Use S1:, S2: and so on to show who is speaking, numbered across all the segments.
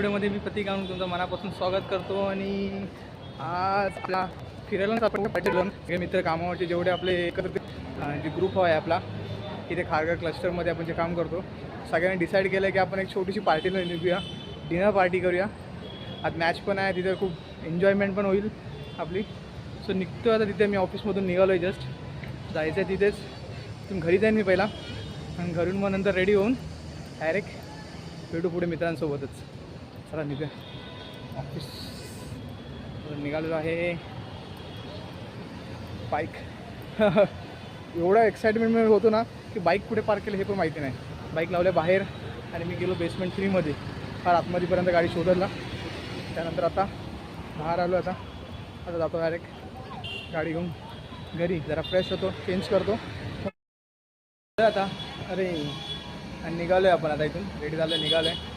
S1: व्हिडिओमध्ये मी प्रतीक आणून तुमचं मनापासून स्वागत करतो आणि आज आपला फिरायलाच आपण पाहिजे हे मित्र कामावरचे जेवढे आपले एकत्र जे ग्रुप आहे आपला इथे खारघर क्लस्टरमध्ये आपण जे काम करतो सगळ्यांनी डिसाईड केलं की आपण एक छोटीशी पार्टीला निघूया. डिनर पार्टी करूया. आज मॅच पण आहे तिथे खूप एन्जॉयमेंट पण होईल आपली. सो निघतो आता तिथे मी ऑफिसमधून निघालो आहे जस्ट जायचं आहे तिथेच. तुम्ही घरी जाईन मी पहिला. आणि घरून मग नंतर रेडी होऊन डायरेक्ट भेटू पुढे मित्रांसोबतच. चला निघ ऑफिस निघालेलो आहे. बाईक एवढा एक्साइटमेंट होतो ना की बाईक कुठे पार्क केलं हे पण माहिती नाही. बाईक लावल्या बाहेर आणि मी गेलो बेसमेंट थ्रीमध्ये फार आतमध्येपर्यंत गाडी शोधला त्यानंतर आता बाहेर आलो आता. आता जातो डायरेक्ट गाडी घेऊन घरी. जरा फ्रेश होतो चेंज करतो. आता. अरे. आणि निघालो आहे आपण आता इथून. रेडी झालं आहे निघालो आहे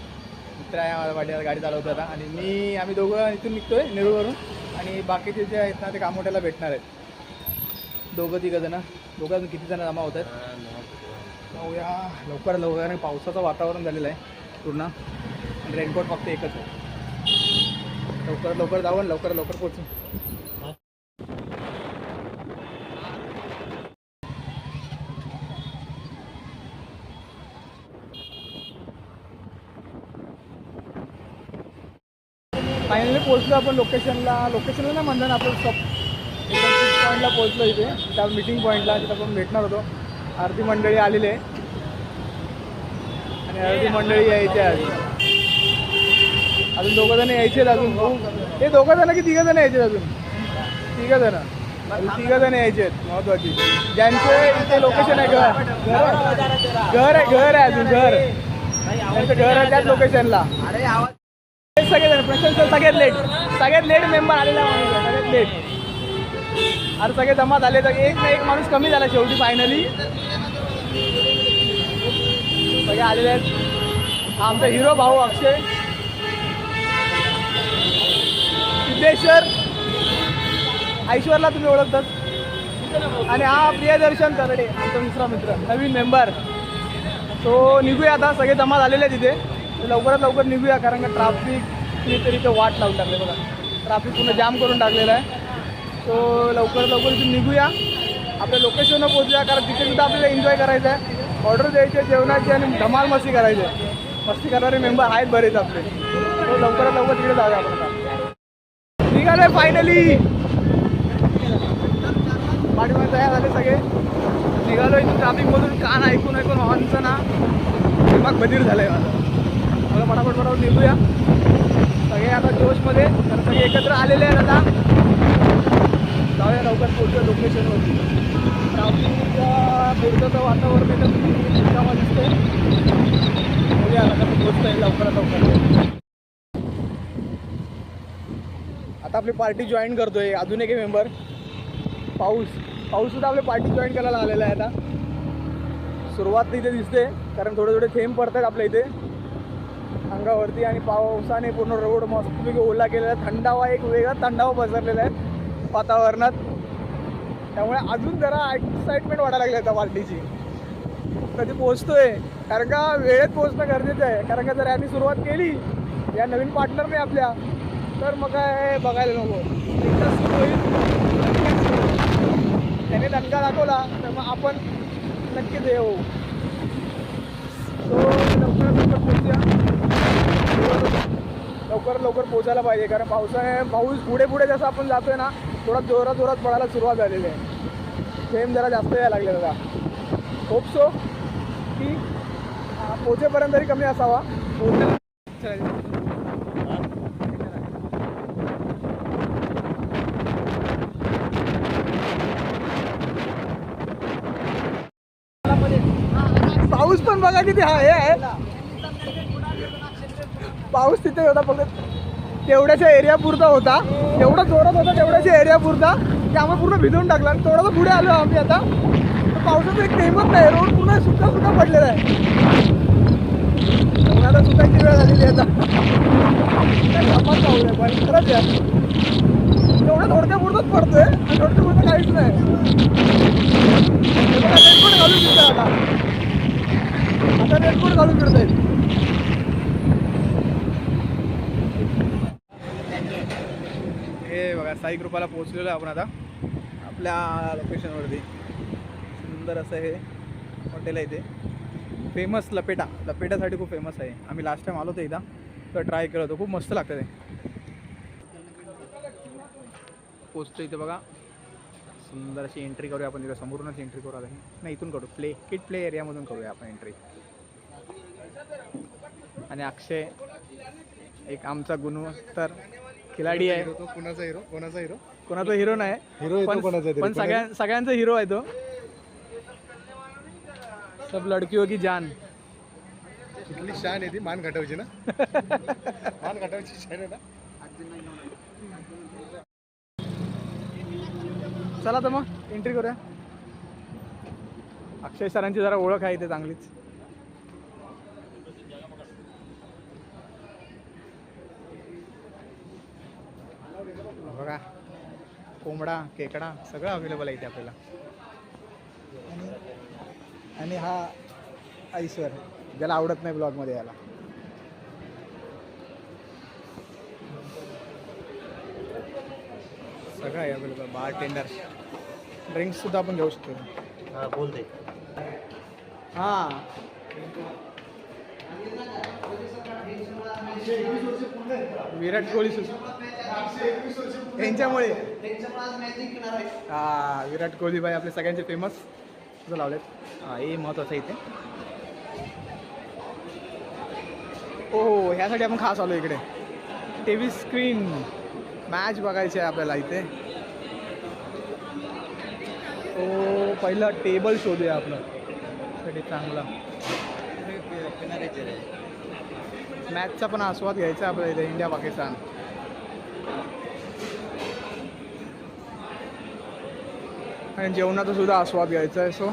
S1: मित्र आहे माझ्या वाटेला गाडी चालवतो आता आणि मी आम्ही दोघं इथून निघतो आहे नेरूळवरून. आणि बाकीचे जे आहेत ना ते कामोट्याला भेटणार आहेत. दोघं तिघंजणं दोघं अजून किती जणं जमा होत आहेत? जाऊया लवकर लवकर. आणि पावसाचं वातावरण झालेलं आहे पूर्ण. रेनकोट फक्त एकच आहे. लवकर लवकर जाऊ आणि लवकर लवकर पोचू फायनली पोहोचलो आपण लोकेशनला लोकेशनला नाही म्हणलं ना आपण स्टॉप पॉईंटला पोहोचलो इथे. त्या मीटिंग पॉईंटला तिथं आपण भेटणार होतो. आरती मंडळी आलेली आहे. आणि आरती मंडळी यायची आहे अजून अजून दोघं जण यायचे आहेत अजून. भाऊ हे दोघं जण की तिघं जण यायचे आहेत अजून? तिघं जण. तिघं जण यायचे आहेत. महत्वाची. ज्यांचे इथे लोकेशन आहे घर. घर आहे घर आहे अजून घर. त्यांचं घर आहे त्याच लोकेशनला सगळेजण प्रशांत सर सगळ्यात लेट सगळ्यात लेट मेंबर आलेला माणूस आहे सगळ्यात लेट अरे सगळे जमा झाले तर एक ना एक माणूस कमी झाला शेवटी फायनली सगळे आलेले आहेत. आमचा हिरो भाऊ अक्षय. सिद्धेश्वर. ऐश्वरला तुम्ही ओळखतात. आणि हा प्रियदर्शन तरडे आमचा दुसरा मित्र नवीन मेंबर सो निघूया आता. सगळे जमा झालेले आहेत तिथे. लवकरात लवकर निघूया कारण का ट्राफिक तरी इथं वाट लावून टाकले बघा. ट्राफिक पूर्ण जाम करून टाकलेलं आहे. तो लवकरात लवकर इथून निघूया. आपल्या लोकेशनवर पोहोचूया कारण तिथे सुद्धा आपल्याला एन्जॉय करायचं आहे. ऑर्डर द्यायची आहे जेवणाची आणि धमाल मस्ती करायची. आहे मस्ती करणारे मेंबर आहेत बरेच आपले. तो लवकरात लवकर तिकडे जाऊया आपण आता. फायनली पाठीमध्ये तयार झाले सगळे. निघालो इथून ट्राफिकमधून कान ऐकून ऐकून हॉर्नचं ना. दिमाग बधीर आहे माझं. मला पटापट पटापट निघूया. हे आता जोशमध्ये तर सगळे एकत्र आलेले आहेत आता. जाऊया लवकर पोहोचूया लोकेशनवरती ट्राफिकच्या पुढचं वातावरण एकदम रिकामा दिसते बघूया आता कसं पोहोचता लवकरात लवकर. आता आपली पार्टी जॉईन करतोय अजून एक मेंबर पाऊस. पाऊस सुद्धा आपली पार्टी जॉईन करायला आलेला आहे आता. सुरुवात इथे दिसते कारण थोडे थोडे थेंब पडतात आपल्या इथे. अंगावरती आणि पावसाने पूर्ण रोड मस्तपैकी ओला केलेला आहे. थंडावा एक वेगळा थंडावा पसरलेला आहे वातावरणात. त्यामुळे अजून जरा एक्साइटमेंट वाटायला लागली आता पार्टीची कधी पोहोचतोय? कारण का वेळेत पोहोचणं गरजेचं आहे. कारण का जर यांनी सुरुवात केली या नवीन पार्टनरने आपल्या तर मग काय बघायला नको. एकदा सुरू होईल. त्याने दणका दाखवला तर मग आपण नक्कीच हे होऊ तो लवकरात लवकर पोहोचूया. लवकर लवकर पोचायला पाहिजे कारण पावसाने पाऊस पुढे पुढे जसं आपण जातोय ना थोडा जोरात जोरात पडायला सुरुवात झालेली आहे. सेम जरा जास्त यायला लागले दादा होप सो की पोचेपर्यंत तरी कमी असावा. पोचे पाऊस पण बघा किती हा हे आहे. पाऊस तिथे होता फक्त तेवढ्याच्या एरिया पुरता होता. एवढा जोरात होता तेवढ्याच्या एरिया पुरता. की आम्हाला पूर्ण भिजवून टाकला आणि थोडासा पुढे आलो आम्ही आता. पावसाचं एक थेंबच नाही रोड पूर्ण सुद्धा सुद्धा पडलेला आहे. उन्हाळा सुकायची वेळ झालेली आहे आता. पण खरंच या. एवढं थोडक्या पुरतच पडतोय आणि थोडक्या पुरतं काहीच नाही. रेनकोट घालून फिरतोय आता. आता रेनकोट घालून फिरतोय. साई कृपाला पोहोचलेलो आहे आपण आता. आपल्या लोकेशनवरती सुंदर असं हे हॉटेल आहे ते. फेमस लपेटा. लपेटासाठी खूप फेमस आहे. आम्ही लास्ट टाईम आलो होतो इथं तर ट्राय केलं होतं. खूप मस्त लागतं ते. पोचतो इथे बघा. सुंदर अशी एंट्री करूया आपण तिथं समोरूनच एंट्री करू आता. नाही इथून करू. प्ले किट प्ले एरियामधून करूया आपण एंट्री आणि अक्षय एक आमचा गुणवत्तर खिलाडी आहे.
S2: तो कुणाचा हिरो कोणाचा हिरो
S1: कोणाचा हिरो नाही.
S2: हिरो आहे तो
S1: पण सगळ्या सगळ्यांचा हिरो आहे तो. सब लडकियों की जान.
S2: कुठली शान आहे ती मान घटवची ना. मान घटवची शान आहे ना.
S1: चला तर मग एंट्री करूया. अक्षय सरांची जरा ओळख आहे इथे चांगलीच बघा कोंबडा खेकडा सगळं अवेलेबल आहे इथे आपल्याला. आणि हा ऐश्वर ज्याला आवडत नाही ब्लॉगमध्ये याला सगळं आहे अवेलेबल बार टेंडर ड्रिंक्स सुद्धा आपण घेऊ शकतो.
S2: हा बोलते
S1: हां. विराट कोहली यांच्यामुळे. हा विराट कोहली भाई आपले सगळ्यांचे फेमस तुझं लावलेत हा हे महत्वाचं आहे इथे. हो हो, हो ह्यासाठी आपण खास आलो इकडे. T V screen. मॅच बघायची आहे आपल्याला इथे. हो, ओ पहिलं टेबल शोधूया आपलं. साठी चांगला. मॅचचा पण आस्वाद घ्यायचा आपल्या इथे इंडिया पाकिस्तान. आणि जेवणाचा सुद्धा आस्वाद घ्यायचा आहे सो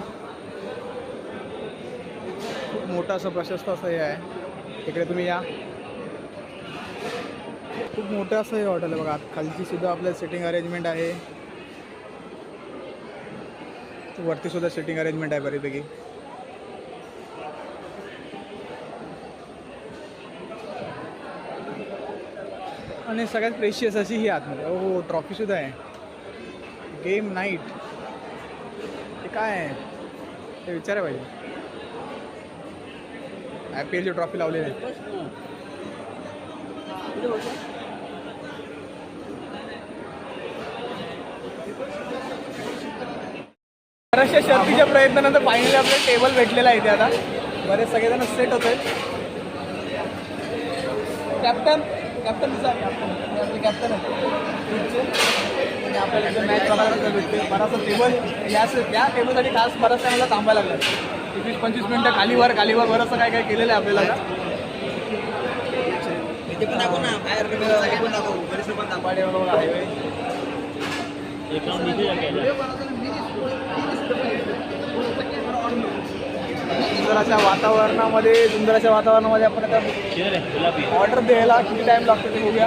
S1: खूप मोठं असं प्रशस्त असं हे आहे. इकडे तुम्ही या. खूप मोठं असं हे हॉटेल आहे बघा. खालची सुद्धा आपलं सिटिंग अरेंजमेंट आहे. वरती सुद्धा सिटिंग अरेंजमेंट आहे बरीपैकी. आणि सगळ्यात प्रेशियस अशी ही आतमध्ये. हो ट्रॉफी सुद्धा आहे. गेम नाईट काय आहे? ते विचारा पाहिजे. आय पी एलची ट्रॉफी लावलेली आहे. बऱ्याचशा शर्तीच्या प्रयत्नानंतर फायनली आपल्याला टेबल भेटलेला आहे इथे आता. बरेच सगळेजण सेट होत. आहेत कॅप्टन कॅप्टन कॅप्टन आहे आणि आपल्याला इथे मॅच बघायला सुद्धा भेटते. बराचसा टेबल या या टेबलसाठी खास बराच टायमाला थांबायला लागलं. एकवीस पंचवीस मिनटं खालीवर खालीवर बरंचसं काय काय केलेलं आहे आपल्याला सुंदराच्या वातावरणामध्ये सुंदराच्या वातावरणामध्ये आपण आता ऑर्डर द्यायला किती टाइम लागतो ते बघूया.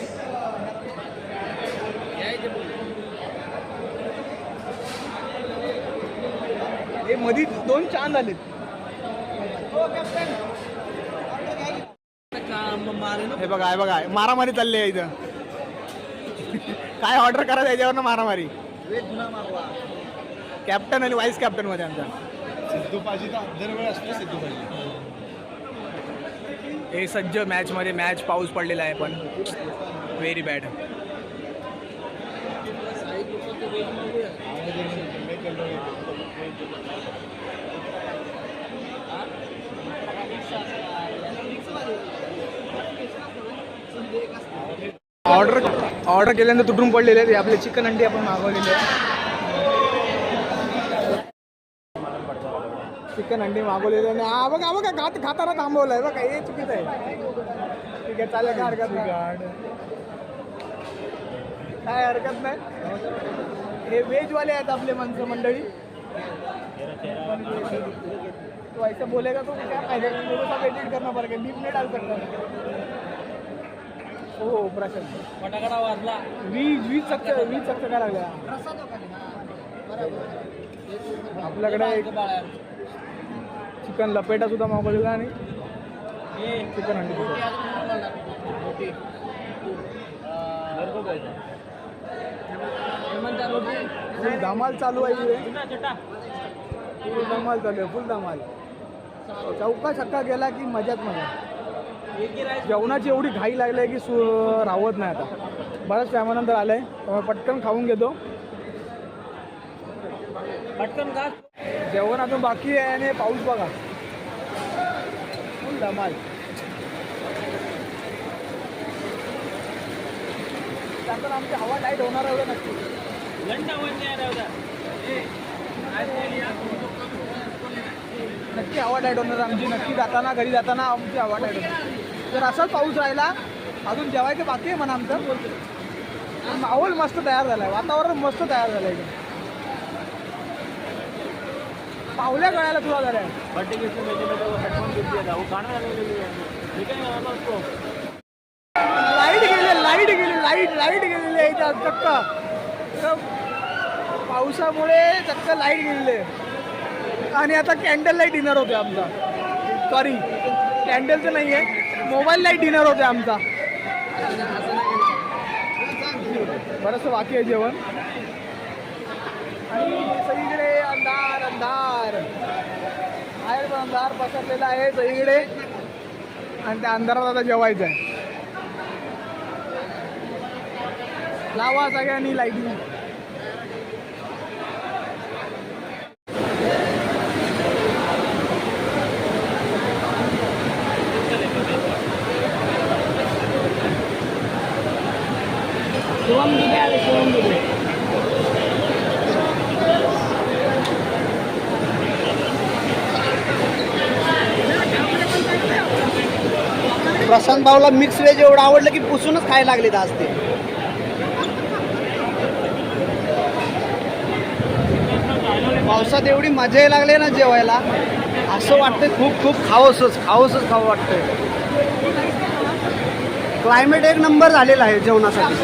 S3: हे
S1: मधी दोन छान झालेत हे बघा हे बघा मारामारी चालली आहे इथं. काय ऑर्डर करा त्याच्यावर मारामारी? कॅप्टन आणि व्हाईस कॅप्टनमध्ये आमच्या
S2: सिद्धू पाजी तर दरवेळी असतो सिद्धू पाजी
S1: हे सज्ज मॅचमध्ये मॅच पाऊस पडलेला आहे पण. व्हेरी बॅड ऑर्डर ऑर्डर केल्यानंतर तुटून पडलेले आहेत. आपले चिकन अंडी आपण मागवलेले आहे चिकन अंडी मागवलेले नाही हा बघा बघा खात खाताना थांबवलं आहे बघा हे चुकीचं आहे. ठीक आहे चालेल काय हरकत नाही. काय हरकत नाही. हे व्हेजवाले आहेत आपले माणसं मंडळी. तो ऐसा बोलेगा तो क्या फायदा मेरे को सब एडिट करना पड़ेगा लीप नहीं डाल सकता हो प्रशांत.
S3: फटाकडा वाजला.
S1: वीज वीज चक्क वीज चक्क काय लागल्या आपल्याकडे एक चिकन लपेटा सुद्धा मागवलेला आणि चिकन हंडी सुद्धा. फुल धमाल चालू आहे इकडे फुल धमाल चालू आहे फुल धमाल. चौका छक्का गेला की मजाच मजा. जेवणाची एवढी घाई लागली आहे की सु राहत नाही आता. बऱ्याच टायमानंतर आलं आहे त्यामुळे पटकन खाऊन घेतो.
S3: पटकन का
S1: जेवण अजून बाकी आहे आणि पाऊस बघा. फुल धमाल. त्यातून आमची हवा टाईट होणार एवढं नक्की. नक्की हवा टाईट होणार. आमची नक्की जाताना घरी जाताना आमची हवा टाईट होणार. जर असाच पाऊस राहिला. अजून जेवायचं बाकी आहे म्हणा आमचं. बोलतो माहोल मस्त तयार झाला आहे वातावरण मस्त तयार झालं आहे पावल्या गळायला तुला झाल्या लाइट गेले लाइट गेली लाइट लाइट गेलेली आहे इथं चक्क. पावसामुळे चक्क लाइट गेलेली आहे. आणि आता कॅन्डल लाइट डिनर होते आमचा. सॉरी कॅन्डलचं नाही आहे मोबाईल लाइट डिनर होते आमचा. बरंच बाकी आहे जेवण. आणि सगळीकडे अंधार अंधार. बाहेर पण अंधार पसरलेला आहे सगळीकडे. आणि त्या अंधारात आता जेवायचं आहे लावा सगळ्यांनी लाईटिंग शिवम दुबे आले शिवम दुबे
S4: प्रशांत भाऊला मिक्स व्हेज एवढं आवडलं की पुसूनच खायला लागले आज ते. पावसात एवढी मजा यायला लागली ना जेवायला. असं वाटतंय खूप खूप खावंसच खावंसच खावं वाटतंय. क्लायमेट एक नंबर झालेला आहे जेवणासाठी.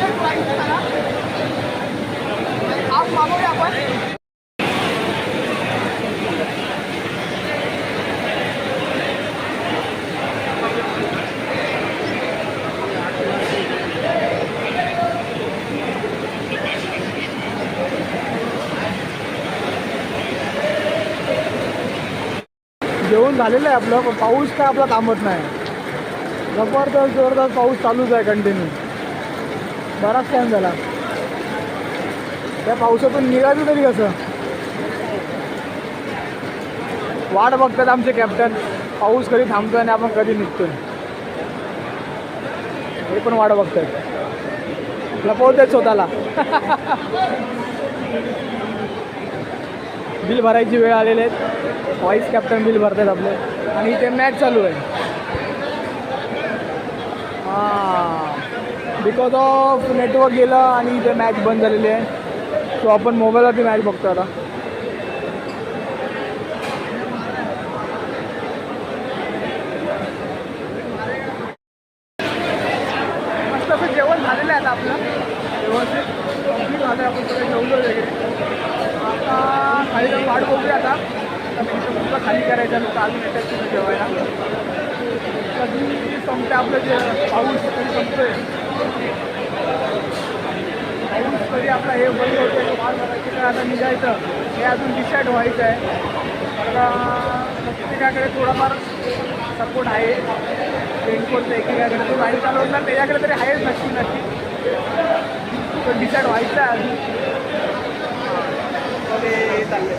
S1: जेवण झालेलं आहे आपलं पण पाऊस काय आपला थांबत नाही. जबरदस्त जोरदार पाऊस चालूच आहे कंटिन्यू बराच टाईम झाला. त्या पावसातून निघायचं तरी कसं? वाट बघतात आमचे कॅप्टन पाऊस कधी थांबतोय आणि आपण कधी निघतोय. हे पण वाट बघतात लपवतात स्वतःला. बिल भरायची वेळ आलेली आहे. व्हाईस कॅप्टन बिल भरतात आपले. आणि इथे मॅच चालू आहे. हां. बिकॉज ऑफ नेटवर्क गेलं आणि इथे मॅच बंद झालेली आहे. सो आपण मोबाईलवरती मॅच बघतो आता मस्त असं जेवण झालेलं आहे आता आपलं व्यवस्थित कंप्लीट झालं आहे आपण सगळं जेवलो वगैरे आता खाली जाऊन वाट बघूया आता तर इथं कुठलं खाली करायचं लोक अजून येतात तिथे जेवायला कधी संपते आपलं जे पाऊस कधी संपतोय पाऊस कधी आपलं हे बंद होते वाट बघायची काय आता निघायचं हे अजून डिसाईड व्हायचं आहे आता प्रत्येकाकडे थोडाफार सपोर्ट आहे. रेनकोटचं एकेकाकडे तो गाडी चालवणार त्याच्याकडे तरी आहेच नक्की नक्की. तो डिसाईड व्हायचं आहे अजून ते चालले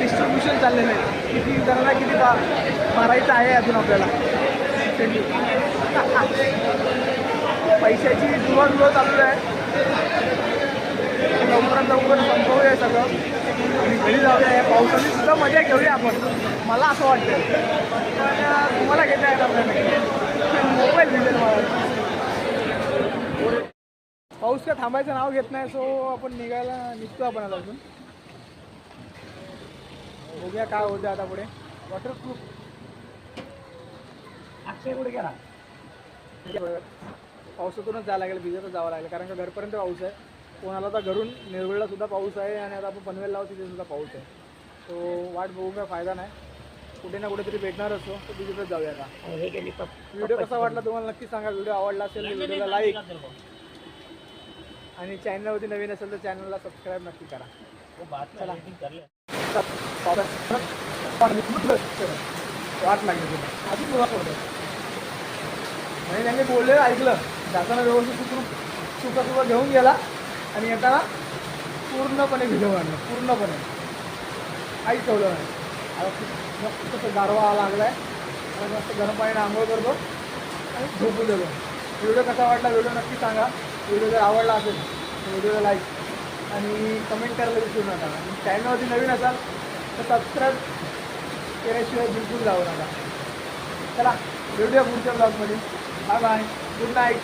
S1: डिस्ट्रीब्युशन चाललेलं आहे किती जणांना किती बा मारायचं आहे अजून आपल्याला. पैशाची जुळवाजुळव चालू आहे. लवकरात लवकर संपवूया सगळं. घरी जाऊया. या पावसाने सुद्धा मजा घेऊया आपण. मला असं वाटतं पण तुम्हाला घेता येत आपल्याला? मोबाईल दिले मला. पाऊस का थांबायचं नाव घेत नाही सो आपण निघायला निघतो आपण आता अजून. बघूया काय होतं आता पुढे. वॉटरप्रूफ
S3: अक्षय कुठे गेला?
S1: पावसातूनच जायला लागेल भिजतच जावं लागेल कारण का घरपर्यंत पाऊस आहे. कोणाला तर घरून निर्वळला सुद्धा पाऊस आहे आणि आता आपण पनवेल लावू तिथे सुद्धा पाऊस आहे. तो वाट बघू काय फायदा नाही. कुठे ना कुठेतरी भेटणार असतो तर तिथेच जाऊया आता. व्हिडिओ कसा वाटला तुम्हाला नक्की सांगा. व्हिडिओ आवडला असेल तर व्हिडिओला लाईक आणि चॅनलवरती नवीन असेल तर चॅनलला सबस्क्राईब नक्की करा.
S3: चला.
S1: वाट लागली तुला. आधी तुला होतं आणि त्यांनी बोलले ऐकलं. जाताना व्यवस्थित सुखरूप सुखा घेऊन गेला. आणि येताना पूर्णपणे भिजवून आणलं पूर्णपणे. आई ठेवलं. नाही आता मस्त असं गारवा लागला आहे आणि मस्त गरम पाण्याने आंघोळ करतो आणि झोपून देतो व्हिडिओ कसा वाटला व्हिडिओ नक्की सांगा. व्हिडिओ जर आवडला असेल तर व्हिडिओला लाईक आणि कमेंट करायला विसरू नका. आणि चॅनलवरती नवीन असाल तर सबस्क्राईब केल्याशिवाय बिलकुल जाऊ नका. चला व्हिडिओ पुढच्या ब्लॉगमध्ये बाय बाय गुड नाईट